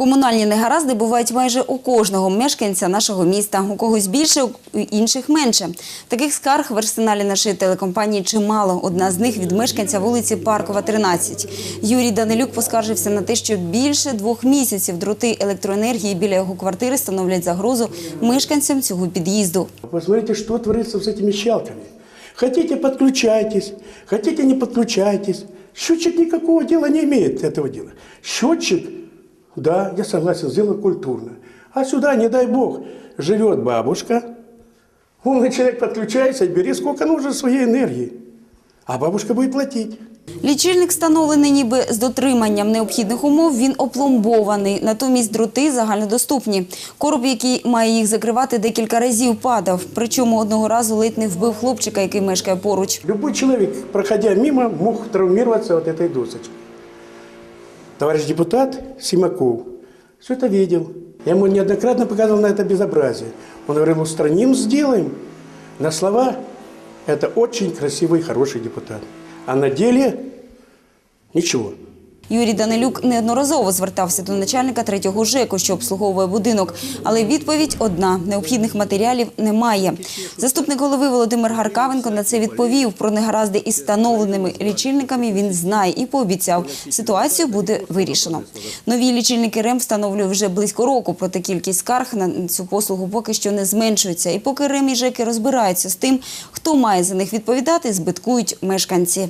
Комунальні негаразди бувають майже у кожного мешканця нашого міста. У когось більше, у інших менше. Таких скарг в арсеналі нашої телекомпанії чимало. Одна з них від мешканця вулиці Паркова, 13. Юрій Данилюк поскаржився на те, що більше двох місяців дроти електроенергії біля його квартири становлять загрозу мешканцям цього під'їзду. Посмотрите, что творится с этими щелками. Хотите, подключайтесь, хотите, не подключайтесь. Счетчик никакого дела не имеет этого дела. Счетчик, да, я согласен, сделан культурно. А сюда, не дай бог, живет бабушка. Умный человек подключается, бери сколько нужно своей энергии. А бабушка будет платить. Лічильник встановлений ніби з дотриманням необхідних умов, він опломбований. Натомість дроти загальнодоступні. Короб, який має їх закривати, декілька разів падав. Причому одного разу ледь не вбив хлопчика, який мешкає поруч. Любой человек, проходя мимо, мог травмироваться вот этой досочкой. Товарищ депутат Симаков все это видел. Я ему неоднократно показывал на это безобразие. Он говорил, устраним, сделаем. На слова это очень красивый, хороший депутат. А на деле ничего. Юрій Данилюк неодноразово звертався до начальника третього ЖЕКу, що обслуговує будинок. Але відповідь одна – необхідних матеріалів немає. Заступник голови Володимир Гаркавенко на це відповів. Про негаразди із встановленими лічильниками він знає і пообіцяв, ситуацію буде вирішено. Нові лічильники РЕМ встановлює вже близько року, проте кількість скарг на цю послугу поки що не зменшується. І поки РЕМ і ЖЕКи розбираються з тим, хто має за них відповідати, збиткують мешканці.